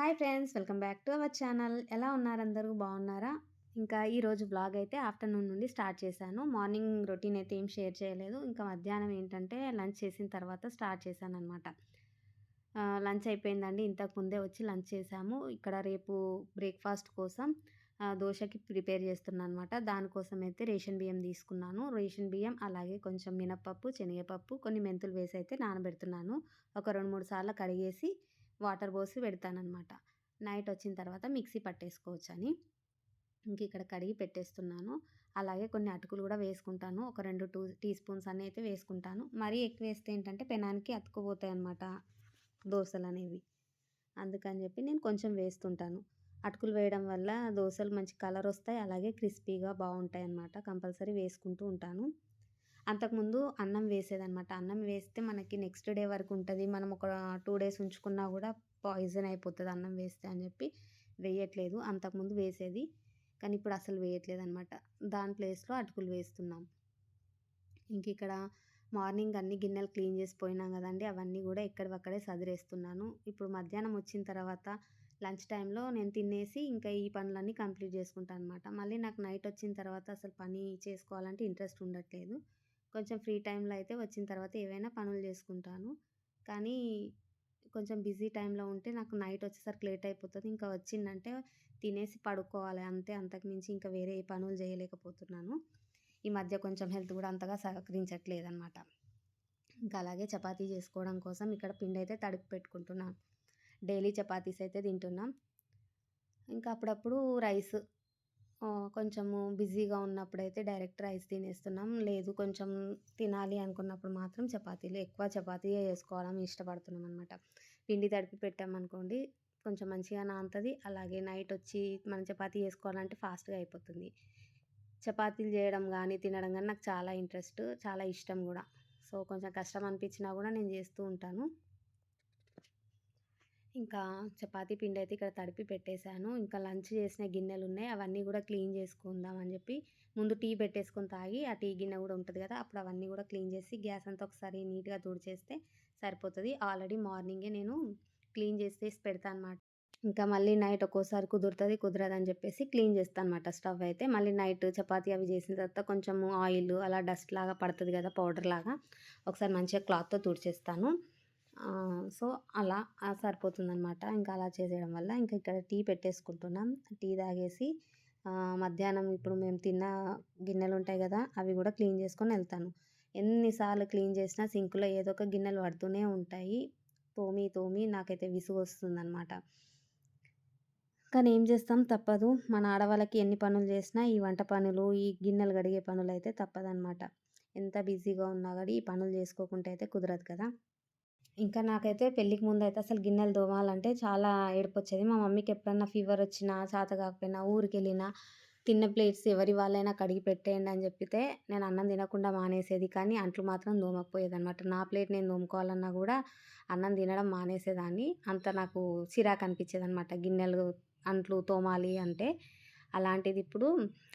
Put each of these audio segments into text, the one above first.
Hi friends welcome back to our channel. ఎలా ఉన్నారు అందరూ? బాగున్నారా? ఇంకా ఈరోజు బ్లాగ్ అయితే ఆఫ్టర్నూన్ నుండి స్టార్ట్ చేశాను. మార్నింగ్ రొటీన్ అయితే ఏం షేర్ చేయలేదు. ఇంకా మధ్యాహ్నం ఏంటంటే లంచ్ చేసిన తర్వాత స్టార్ట్ చేశాను అనమాట లంచ్ అయిపోయిందండి. ఇంతకు ముందే వచ్చి లంచ్ చేసాము ఇక్కడ రేపు బ్రేక్ఫాస్ట్ కోసం దోశకి ప్రిపేర్ చేస్తున్నాను అనమాట దానికోసం అయితే రేషన్ బియ్యం తీసుకున్నాను. రేషన్ బియ్యం అలాగే కొంచెం మినపప్పు శనగపప్పు కొన్ని మెంతులు వేసి అయితే నానబెడుతున్నాను. ఒక రెండు మూడు సార్లు కడిగేసి వాటర్ పోసి పెడతానమాట నైట్ వచ్చిన తర్వాత మిక్సీ పట్టేసుకోవచ్చు అని ఇంక ఇక్కడ కడిగి పెట్టేస్తున్నాను. అలాగే కొన్ని అటుకులు కూడా వేసుకుంటాను. ఒక రెండు టూ టీ స్పూన్స్ అన్నీ అయితే వేసుకుంటాను. మరీ ఎక్కువ వేస్తే ఏంటంటే పెనానికి అతుక్కుపోతాయి అన్నమాట దోశలు అనేవి అందుకని చెప్పి నేను కొంచెం వేస్తుంటాను. అటుకులు వేయడం వల్ల దోశలు మంచి కలర్ వస్తాయి. అలాగే క్రిస్పీగా బాగుంటాయి అన్నమాట కంపల్సరీ వేసుకుంటూ ఉంటాను. అంతకుముందు అన్నం వేసేదనమాట అన్నం వేస్తే మనకి నెక్స్ట్ డే వరకు ఉంటుంది. మనం ఒక టూ డేస్ ఉంచుకున్నా కూడా పాయిజన్ అయిపోతుంది అన్నం వేస్తే అని చెప్పి వేయట్లేదు. అంతకుముందు వేసేది. కానీ ఇప్పుడు అసలు వేయట్లేదు అనమాట దాని ప్లేస్లో అటుకులు వేస్తున్నాం. ఇంక ఇక్కడ మార్నింగ్ అన్ని గిన్నెలు క్లీన్ చేసి పోయినాం కదండి. అవన్నీ కూడా ఎక్కడివక్కడే సదిరేస్తున్నాను. ఇప్పుడు మధ్యాహ్నం వచ్చిన తర్వాత లంచ్ టైంలో నేను తినేసి ఇంకా ఈ పనులన్నీ కంప్లీట్ చేసుకుంటాను అనమాట మళ్ళీ నాకు నైట్ వచ్చిన తర్వాత అసలు పని చేసుకోవాలంటే ఇంట్రెస్ట్ ఉండట్లేదు. కొంచెం ఫ్రీ టైంలో అయితే వచ్చిన తర్వాత ఏవైనా పనులు చేసుకుంటాను. కానీ కొంచెం బిజీ టైంలో ఉంటే నాకు నైట్ వచ్చేసరికి లేట్ అయిపోతుంది. ఇంకా వచ్చిందంటే తినేసి పడుకోవాలి. అంతే అంతకుమించి ఇంకా వేరే ఏ పనులు చేయలేకపోతున్నాను. ఈ మధ్య కొంచెం హెల్త్ కూడా అంతగా సహకరించట్లేదు అనమాట ఇంకా అలాగే చపాతీ చేసుకోవడం కోసం ఇక్కడ పిండి అయితే తడిపి పెట్టుకుంటున్నాను. డైలీ చపాతీస్ అయితే తింటున్నాం. ఇంకా అప్పుడప్పుడు రైస్ కొంచెము బిజీగా ఉన్నప్పుడైతే డైరెక్ట్ రైస్ తినేస్తున్నాం. లేదు కొంచెం తినాలి అనుకున్నప్పుడు మాత్రం చపాతీలు ఎక్కువ చపాతీ చేసుకోవాలని ఇష్టపడుతున్నాం అనమాట పిండి తడిపి పెట్టామనుకోండి కొంచెం మంచిగా నానుతుంది. అలాగే నైట్ వచ్చి మనం చపాతీ చేసుకోవాలంటే ఫాస్ట్గా అయిపోతుంది. చపాతీలు చేయడం కానీ తినడం కానీ నాకు చాలా ఇంట్రెస్ట్ చాలా ఇష్టం కూడా. సో కొంచెం కష్టం అనిపించినా కూడా నేను చేస్తూ ఉంటాను. ఇంకా చపాతీ పిండి అయితే ఇక్కడ తడిపి పెట్టేశాను. ఇంకా లంచ్ చేసిన గిన్నెలు ఉన్నాయి అవన్నీ కూడా క్లీన్ చేసుకుందాం అని చెప్పి ముందు టీ పెట్టేసుకొని తాగి ఆ టీ గిన్నె కూడా ఉంటుంది కదా అప్పుడు అవన్నీ కూడా క్లీన్ చేసి గ్యాస్ అంతా ఒకసారి నీట్గా తుడిచేస్తే సరిపోతుంది. ఆల్రెడీ మార్నింగే నేను క్లీన్ చేసేసి పెడతాను అనమాట ఇంకా మళ్ళీ నైట్ ఒక్కోసారి కుదురుతుంది కుదరదు అని చెప్పేసి క్లీన్ చేస్తాను అనమాట స్టవ్ అయితే. మళ్ళీ నైట్ చపాతీ అవి చేసిన తర్వాత కొంచెం ఆయిల్ అలా డస్ట్ లాగా పడుతుంది కదా పౌడర్ లాగా ఒకసారి మంచిగా క్లాత్తో తుడిచేస్తాను. సో అలా సరిపోతుందనమాట ఇంకా అలా చేసేయడం వల్ల ఇంకా ఇక్కడ టీ పెట్టేసుకుంటున్నాం. టీ తాగేసి మధ్యాహ్నం ఇప్పుడు మేము తిన్న గిన్నెలు ఉంటాయి కదా అవి కూడా క్లీన్ చేసుకొని వెళ్తాను. ఎన్నిసార్లు క్లీన్ చేసినా సింక్లో ఏదో ఒక గిన్నెలు పడుతూనే ఉంటాయి. తోమి తోమి నాకైతే విసుగు వస్తుందన్నమాట. కానీ ఏం చేస్తాం? తప్పదు. మన ఆడవాళ్ళకి ఎన్ని పనులు చేసినా ఈ వంట పనులు ఈ గిన్నెలు కడిగే పనులు అయితే తప్పదనమాట ఎంత బిజీగా ఉన్నా కానీ ఈ పనులు చేసుకోకుంటే అయితే కుదరదు కదా. ఇంకా నాకైతే పెళ్ళికి ముందు అయితే అసలు గిన్నెలు తోమాలంటే చాలా ఏడిపొచ్చేది. వచ్చేది మా మమ్మీకి ఎప్పుడన్నా ఫీవర్ వచ్చినా చేత కాకపోయినా ఊరికి వెళ్ళినా తిన్న ప్లేట్స్ ఎవరి వాళ్ళైనా కడిగి పెట్టేయండి అని చెప్పితే నేను అన్నం తినకుండా మానేసేది. కానీ అంట్లు మాత్రం తోమకపోయేది అనమాట నా ప్లేట్ నేను తోముకోవాలన్నా కూడా అన్నం తినడం మానేసేదాన్ని. అంత నాకు చిరాకు అనిపించేది అనమాట గిన్నెలు అంట్లు తోమాలి అంటే. అలాంటిది ఇప్పుడు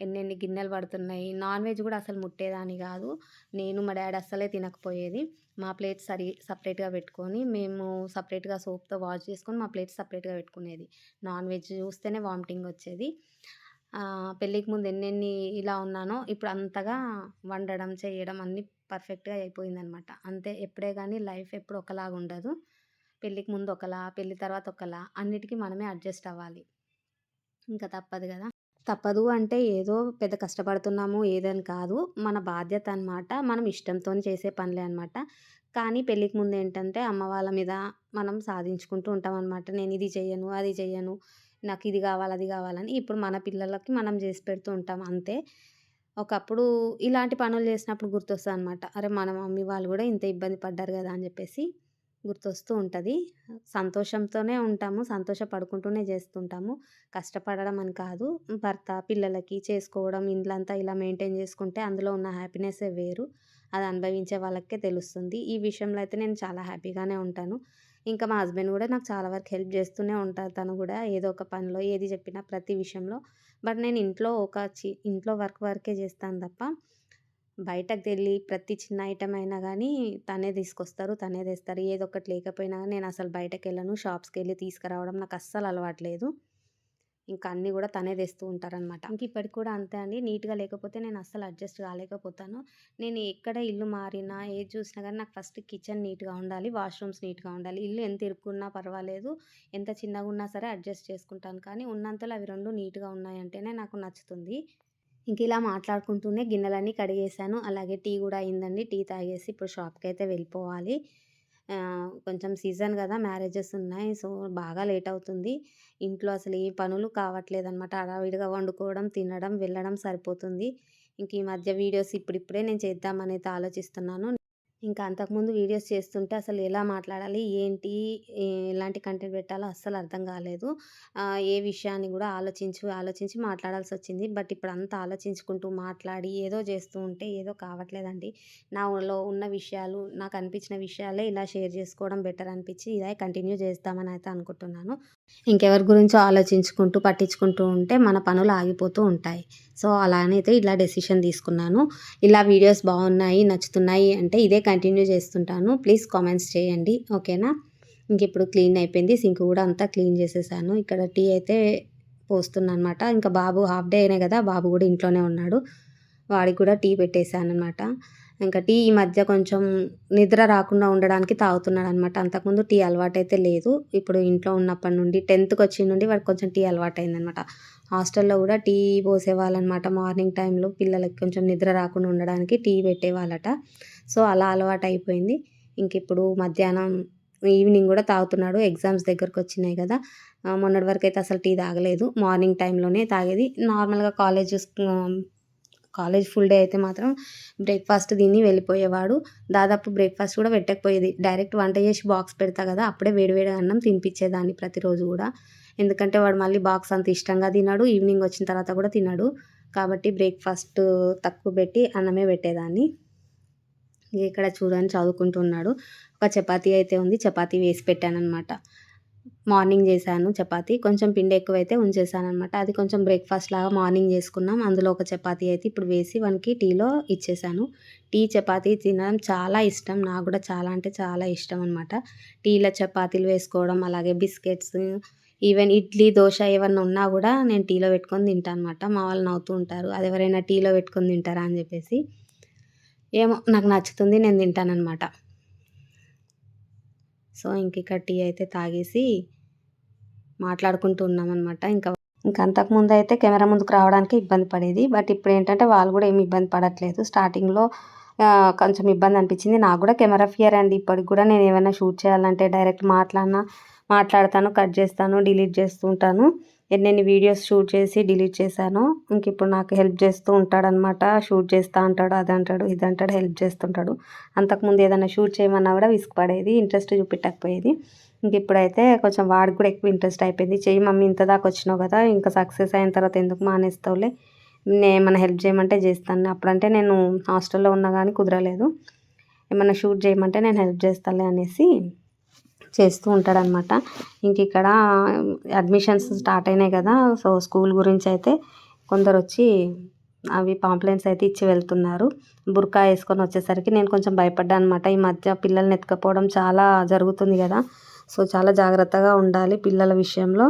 ఎన్నెన్ని గిన్నెలు పడుతున్నాయి. నాన్ వెజ్ కూడా అసలు ముట్టేదాన్ని కాదు. నేను మా డాడీ అస్సలే తినకపోయేది. మా ప్లేట్ సరి సపరేట్గా పెట్టుకొని మేము సపరేట్గా సోప్తో వాష్ చేసుకొని మా ప్లేట్ సపరేట్గా పెట్టుకునేది. నాన్ వెజ్ చూస్తేనే వామిటింగ్ వచ్చేది. పెళ్ళికి ముందు ఎన్నెన్ని ఇలా ఉన్నానో ఇప్పుడు అంతగా వండడం చేయడం అన్నీ పర్ఫెక్ట్గా అయిపోయిందనమాట. అంతే ఎప్పుడే కానీ లైఫ్ ఎప్పుడు ఒకలాగా ఉండదు. పెళ్ళికి ముందు ఒకలా పెళ్ళి తర్వాత ఒకలా అన్నిటికీ మనమే అడ్జస్ట్ అవ్వాలి. ఇంకా తప్పదు కదా. తప్పదు. అంటే ఏదో పెద్ద కష్టపడుతున్నాము ఏదని కాదు. మన బాధ్యత అనమాట మనం ఇష్టంతో చేసే పనులే అనమాట కానీ పెళ్ళికి ముందు ఏంటంటే అమ్మ వాళ్ళ మీద మనం సాధించుకుంటూ ఉంటాం అనమాట నేను ఇది చెయ్యను అది చెయ్యను నాకు ఇది కావాలి అది కావాలని ఇప్పుడు మన పిల్లలకి మనం చేసి పెడుతూ ఉంటాం అంతే. ఒకప్పుడు ఇలాంటి పనులు చేసినప్పుడు గుర్తొస్తుంది అనమాట అరే మన మమ్మీ వాళ్ళు కూడా ఇంత ఇబ్బంది పడ్డారు కదా అని చెప్పేసి. గుర్తొస్తూ ఉంటుంది. సంతోషంతోనే ఉంటాము సంతోషపడుకుంటూనే చేస్తుంటాము. కష్టపడడం అని కాదు. భర్త పిల్లలకి చేసుకోవడం ఇండ్లంతా ఇలా మెయింటైన్ చేసుకుంటే అందులో ఉన్న హ్యాపీనెస్సే వేరు. అది అనుభవించే వాళ్ళకే తెలుస్తుంది. ఈ విషయంలో అయితే నేను చాలా హ్యాపీగానే ఉంటాను. ఇంకా మా హస్బెండ్ కూడా నాకు చాలా వరకు హెల్ప్ చేస్తూనే ఉంటారు. తను కూడా ఏదో ఒక పనిలో ఏది చెప్పినా ప్రతి విషయంలో. బట్ నేను ఇంట్లో ఒక చి ఇంట్లో వర్క్ వరకే చేస్తాను తప్ప బయటకు వెళ్ళి ప్రతి చిన్న ఐటెం అయినా కానీ తనే తీసుకొస్తారు. తనే తెస్తారు. ఏదో ఒకటి లేకపోయినా గానీ నేనసలు బయటకెళ్ళను. షాప్స్‌కెళ్ళి తీసుకురావడం నాకు అస్సలు అలవాటు లేదు. ఇంకా అన్నీ కూడా తనే తెస్తూ ఉంటారనమాట. ఇంక ఇప్పటికి కూడా అంతే అండి. నీట్‌గా లేకపోతే నేను అస్సలు అడ్జస్ట్ కాలేకపోతాను. నేను ఎక్కడ ఇల్లు మారినా, ఏది చూసినా కానీ నాకు ఫస్ట్ కిచెన్ నీట్‌గా ఉండాలి. వాష్‌రూమ్స్ నీట్‌గా ఉండాలి. ఇల్లు ఎంత ఇరుక్కున్నా పర్వాలేదు. ఎంత చిన్నగా ఉన్నా సరే అడ్జస్ట్ చేసుకుంటాను. కానీ ఉన్నంతలో అవి రెండు నీట్‌గా ఉన్నాయంటేనే నాకు నచ్చుతుంది. ఇంక ఇలా మాట్లాడుకుంటూనే గిన్నెలన్నీ కడిగేశాను. అలాగే టీ కూడా అయిందండి. టీ తాగేసి ఇప్పుడు షాప్కి అయితే వెళ్ళిపోవాలి. కొంచెం సీజన్ కదా మ్యారేజెస్ ఉన్నాయి. సో, బాగా లేట్ అవుతుంది. ఇంట్లో అసలు ఏ పనులు కావట్లేదనమాట. హడావిడిగా వండుకోవడం, తినడం, వెళ్ళడం సరిపోతుంది. ఇంక ఈ మధ్య వీడియోస్ ఇప్పుడిప్పుడే నేను చేద్దామనైతే ఆలోచిస్తున్నాను. ఇంకా అంతకుముందు వీడియోస్ చేస్తుంటే అసలు ఎలా మాట్లాడాలి? ఏంటి? ఎలాంటి కంటెంట్ పెట్టాలో అస్సలు అర్థం కాలేదు. ఏ విషయాన్ని గూడా ఆలోచించి, ఆలోచించి మాట్లాడాల్సొచ్చింది. బట్ ఇప్పుడు అంతా ఆలోచించుకుంటూ మాట్లాడి ఏదో చేస్తూ ఉంటే ఏదో కావట్లేదండి. నాలో ఉన్న విషయాలు, నాకు అనిపించిన విషయాలే ఇలా షేర్ చేసుకోవడం బెటర్ అనిపించి ఇదే కంటిన్యూ చేస్తామని అయితే అనుకుంటున్నాను. ఇంకెవరి గురించో ఆలోచించుకుంటూ, పట్టించుకుంటూ ఉంటే మన పనులు ఆగిపోతూ ఉంటాయి. సో, అలానైతే ఇలా డెసిషన్ తీసుకున్నాను. ఇలా వీడియోస్ బాగున్నాయి, నచ్చుతున్నాయి అంటే ఇదే కంటిన్యూ చేస్తుంటాను. ప్లీజ్ కామెంట్స్ చేయండి. ఓకేనా? ఇంకెప్పుడు క్లీన్ అయిపోయింది. సింక్ కూడా అంతా క్లీన్ చేసేసాను. ఇక్కడ టీ అయితే పోస్తున్నాననమాట. ఇంకా బాబు హాఫ్ డే అయినే కదా! బాబు కూడా ఇంట్లోనే ఉన్నాడు. వాడికి కూడా టీ పెట్టేశాను అనమాట ఇంకా టీ ఈ మధ్య కొంచెం నిద్ర రాకుండా ఉండడానికి తాగుతున్నాడు అనమాట అంతకుముందు టీ అలవాటైతే లేదు. ఇప్పుడు ఇంట్లో ఉన్నప్పటి నుండి 10థ్‌కొచ్చిన నుండి వాడికి కొంచెం టీ అలవాటయిందనమాట. హాస్టల్‌లో కూడా టీ పోసేవాళ్ళనమాట. మార్నింగ్ టైంలో పిల్లలకి కొంచెం నిద్ర రాకుండా ఉండడానికి టీ పెట్టేవాళ్ళట. సో, అలా అలవాటయిపోయింది. ఇంకిప్పుడు మధ్యాహ్నం, ఈవినింగ్ కూడా తాగుతున్నాడు. ఎగ్జామ్స్ దగ్గరకు వచ్చినాయి కదా! మొన్నటి వరకు అయితే అసలు టీ తాగలేదు. మార్నింగ్ టైంలోనే తాగేది. నార్మల్‌గా కాలేజెస్ కాలేజ్ ఫుల్ డే అయితే మాత్రం బ్రేక్‌ఫాస్ట్ తిని వెళ్ళిపోయేవాడు. దాదాపు బ్రేక్‌ఫాస్ట్ కూడా పెట్టకపోయేది. డైరెక్ట్ వంట చేసి బాక్స్ పెడతా కదా! అప్పుడే వేడివేడి అన్నం తినిపించేదాన్ని ప్రతిరోజు కూడా. ఎందుకంటే వాడు మళ్ళీ బాక్స్ అంత ఇష్టంగా తినాడు ఈవినింగ్ వచ్చిన తర్వాత కూడా తినాడు కాబట్టి బ్రేక్‌ఫాస్ట్ తక్కువ పెట్టి అన్నమే పెట్టేదాన్ని. ఇక్కడ చూడని చదువుకుంటున్నాడు ఒక చపాతీ అయితే ఉంది. చపాతీ వేసి పెట్టాను అనమాట మార్నింగ్ చేశాను చపాతి కొంచెం పిండి ఎక్కువైతే ఉంచేసాననమాట. అది కొంచెం బ్రేక్‌ఫాస్ట్ లాగా మార్నింగ్ చేసుకున్నాం. అందులో ఒక చపాతి అయితే ఇప్పుడు వేసి వానికి టీలో ఇచ్చేసాను. టీ, చపాతీ తినడం చాలా ఇష్టం. నాకు కూడా చాలా అంటే చాలా ఇష్టం అనమాట. టీలో చపాతీలు వేసుకోవడం, అలాగే బిస్కెట్స్, ఈవెన్ ఇడ్లీ, దోశ ఏమన్నా ఉన్నా కూడా నేను టీలో పెట్టుకొని తింటాను అనమాట. మా వాళ్ళు నవ్వుతూ ఉంటారు. అది ఎవరైనా టీలో పెట్టుకొని తింటారా అని చెప్పేసి. ఏమో నాకు నచ్చుతుంది. నేను తింటాననమాట. సో, ఇంకిక్కడ టీ అయితే తాగేసి మాట్లాడుకుంటూ ఉన్నామన్నమాట ఇంకా ఇంక అంతకుముందయితే కెమెరా ముందుకు రావడానికి ఇబ్బంది పడేది. బట్ ఇప్పుడు ఏంటంటే వాళ్ళు కూడా ఏమి ఇబ్బంది పడట్లేదు. స్టార్టింగ్‌లో కొంచెం ఇబ్బంది అనిపించింది. నాకు కూడా కెమెరా ఫియర్ అండి. ఇప్పటికి కూడా నేను ఏమైనా షూట్ చేయాలంటే డైరెక్ట్ మాట్లాడినా మాట్లాడతాను, కట్ చేస్తాను, డిలీట్ చేస్తూ ఉంటాను. ఎన్నెన్ని వీడియోస్ షూట్ చేసి డిలీట్ చేశాను ఇంక ఇప్పుడు నాకు హెల్ప్ చేస్తూ ఉంటాడనమాట. షూట్ చేస్తా అంటాడు. అది అంటాడు ఇది అంటాడు హెల్ప్ చేస్తుంటాడు. అంతకుముందు ఏదైనా షూట్ చేయమన్నా కూడా విసుకుపడేది ఇంట్రెస్ట్ చూపెట్టకపోయేది. ఇంకిప్పుడైతే కొంచెం వాడికి కూడా ఎక్కువ ఇంట్రెస్ట్ అయిపోయింది. చెయ్యి మమ్మీ ఇంత దాకా వచ్చినావు కదా! ఇంకా సక్సెస్ అయిన తర్వాత ఎందుకు మానేస్తావులే. ఏమైనా హెల్ప్ చేయమంటే చేస్తాను. అప్పుడంటే నేను హాస్టల్‌లో ఉన్నా కానీ కుదరలేదు. ఏమైనా షూట్ చేయమంటే నేను హెల్ప్ చేస్తాలే అనేసి చేస్తూ ఉంటాడనమాట. ఇంకిక్కడ అడ్మిషన్స్ స్టార్ట్ అయినాయి కదా! సో, స్కూల్ గురించి అయితే కొందరు వచ్చి అవి పాంప్లెంట్స్ అయితే ఇచ్చి వెళ్తున్నారు. బుర్కా వేసుకొని వచ్చేసరికి నేను కొంచెం భయపడ్డా అనమాట. ఈ మధ్య పిల్లల్ని ఎత్తుకపోవడం చాలా జరుగుతుంది కదా! సో, చాలా జాగ్రత్తగా ఉండాలి పిల్లల విషయంలో.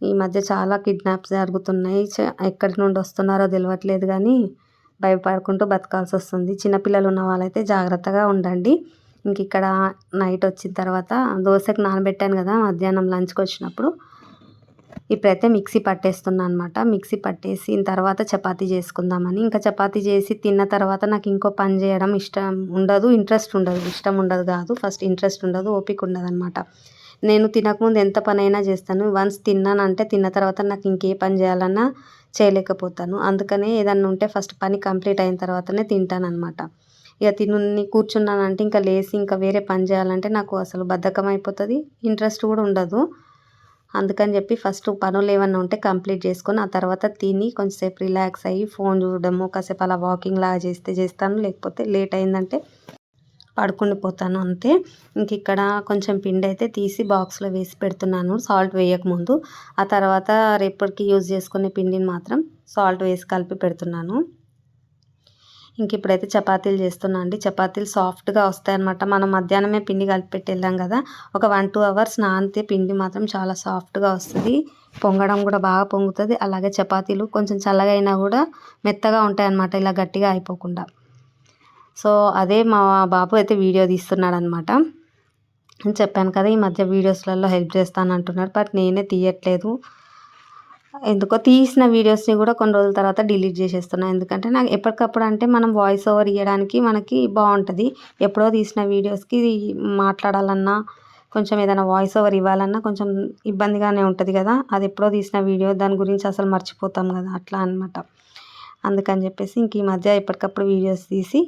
ఈ మధ్య చాలా కిడ్నాప్స్ జరుగుతున్నాయి. చ ఎక్కడి నుండి వస్తున్నారో తెలియట్లేదు కానీ భయపడుకుంటూ బతకాల్సి వస్తుంది చిన్నపిల్లలు ఉన్న వాళ్ళైతే జాగ్రత్తగా ఉండండి. ఇంకిక్కడ నైట్ వచ్చిన తర్వాత దోశకు నానబెట్టాను కదా! మధ్యాహ్నం లంచ్కి వచ్చినప్పుడు ఇప్పుడైతే మిక్సీ పట్టేస్తున్నా అనమాట. మిక్సీ పట్టేసిన తర్వాత చపాతీ చేసుకుందామని. ఇంకా చపాతీ చేసి తిన్న తర్వాత నాకు ఇంకో పని చేయడం ఇష్టం ఉండదు. ఇంట్రెస్ట్ ఉండదు. ఇష్టం ఉండదు కాదు. ఫస్ట్ ఇంట్రెస్ట్ ఉండదు. ఓపిక ఉండదనమాట. నేను తినకముందు ఎంత పనైనా చేస్తాను. వన్స్ తిన్నానంటే తిన్న తర్వాత నాకు ఇంకే పని చేయాలన్నా చేయలేకపోతాను. అందుకనే ఏదన్నా ఉంటే ఫస్ట్ పని కంప్లీట్ అయిన తర్వాతనే తింటాననమాట. ఇక తిని కూర్చున్నానంటే ఇంకా లేసి ఇంకా వేరే పని చేయాలంటే నాకు అసలు బద్ధకం అయిపోతుంది ఇంట్రెస్ట్ కూడా ఉండదు. అందుకని చెప్పి ఫస్ట్ పనులు ఏమన్నా ఉంటే కంప్లీట్ చేసుకొని ఆ తర్వాత తిని కొంచెంసేపు రిలాక్స్ అయ్యి ఫోన్ చూడడము, కాసేపు అలా వాకింగ్ లాగా చేస్తే చేస్తాను. లేకపోతే లేట్ అయిందంటే పడుకుండిపోతాను అంతే. ఇంక ఇక్కడ కొంచెం పిండి అయితే తీసి బాక్స్‌లో వేసి పెడుతున్నాను సాల్ట్ వేయకముందు. ఆ తర్వాత రేపటికి యూజ్ చేసుకునే పిండిని మాత్రం సాల్ట్ వేసి కలిపి పెడుతున్నాను. ఇంక ఇప్పుడైతే చపాతీలు చేస్తున్నా అండి. చపాతీలు సాఫ్ట్గా వస్తాయన్నమాట. మనం మధ్యాహ్నమే పిండి కలిపి పెట్టి వెళ్ళాం కదా. ఒక వన్ టూ అవర్స్ నానితే పిండి మాత్రం చాలా సాఫ్ట్గా వస్తుంది. పొంగడం కూడా బాగా పొంగుతుంది. అలాగే చపాతీలు కొంచెం చల్లగా అయినా కూడా మెత్తగా ఉంటాయి అన్నమాట ఇలా గట్టిగా అయిపోకుండా. సో అదే మా బాబు అయితే వీడియో తీస్తున్నాడు అనమాట చెప్పాను కదా ఈ మధ్య వీడియోస్లలో హెల్ప్ చేస్తాను అంటున్నారు బట్ నేనే తీయట్లేదు. ఎందుకో తీసిన వీడియోస్ని కూడా కొన్ని రోజుల తర్వాత డిలీట్ చేసేస్తున్నాను ఎందుకంటే నాకు ఎప్పటికప్పుడు అంటే మనం వాయిస్ ఓవర్ ఇవ్వడానికి మనకి బాగుంటుంది. ఎప్పుడో తీసిన వీడియోస్కి మాట్లాడాలన్నా కొంచెం ఏదైనా వాయిస్ ఓవర్ ఇవ్వాలన్నా కొంచెం ఇబ్బందిగానే ఉంటుంది కదా. అది ఎప్పుడో తీసిన వీడియో దాని గురించి అసలు మర్చిపోతాం కదా. అట్లా అనమాట అందుకని చెప్పేసి ఇంక ఈ మధ్య ఎప్పటికప్పుడు వీడియోస్ తీసి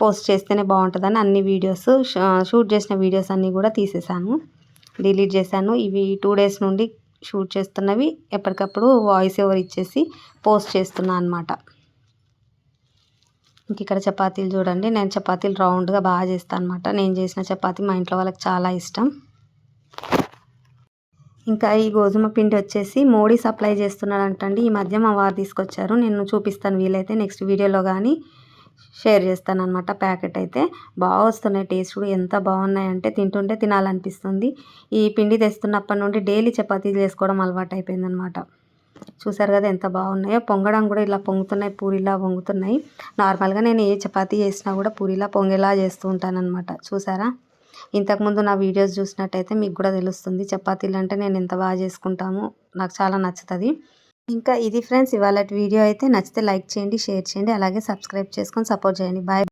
పోస్ట్ చేస్తేనే బాగుంటుందని అన్ని వీడియోస్ షూట్ చేసిన వీడియోస్ అన్నీ కూడా తీసేసాను. డిలీట్ చేశాను. ఇవి టూ డేస్ నుండి షూట్ చేస్తున్నవి ఎప్పటికప్పుడు వాయిస్ ఓవర్ ఇచ్చేసి పోస్ట్ చేస్తున్నా అనమాట ఇంక ఇక్కడ చపాతీలు చూడండి. నేను చపాతీలు రౌండ్గా బాగా చేస్తాను అనమాట నేను చేసిన చపాతీ మా ఇంట్లో వాళ్ళకి చాలా ఇష్టం. ఇంకా ఈ గోధుమ పిండి వచ్చేసి మోడీ సప్లై చేస్తున్నాడంటండి. ఈ మధ్య మా వారు తీసుకొచ్చారు. నేను చూపిస్తాను వీలైతే నెక్స్ట్ వీడియోలో కానీ షేర్ చేస్తానమాట ప్యాకెట్ అయితే. బాగా వస్తున్నాయి టేస్ట్ కూడా ఎంత బాగున్నాయంటే తింటుంటే తినాలనిపిస్తుంది. ఈ పిండి తెస్తున్నప్పటి నుండి డైలీ చపాతీలు చేసుకోవడం అలవాటు అయిపోయిందనమాట చూసారు కదా ఎంత బాగున్నాయో. పొంగడం కూడా ఇలా పొంగుతున్నాయి పూరిలా పొంగుతున్నాయి. నార్మల్గా నేను ఏ చపాతీ చేసినా కూడా పూరిలా పొంగేలా చేస్తూ ఉంటానన్నమాట. చూసారా? ఇంతకుముందు నా వీడియోస్ చూసినట్టయితే మీకు కూడా తెలుస్తుంది చపాతీలు అంటే నేను ఎంత బాగా చేసుకుంటాము. నాకు చాలా నచ్చుతుంది. ఇంకా ఇది ఫ్రెండ్స్ ఇవాళ వీడియో అయితే నచ్చితే లైక్ చేయండి షేర్ చేయండి అలాగే సబ్స్క్రైబ్ చేసుకొని సపోర్ట్ చేయండి. బాయ్.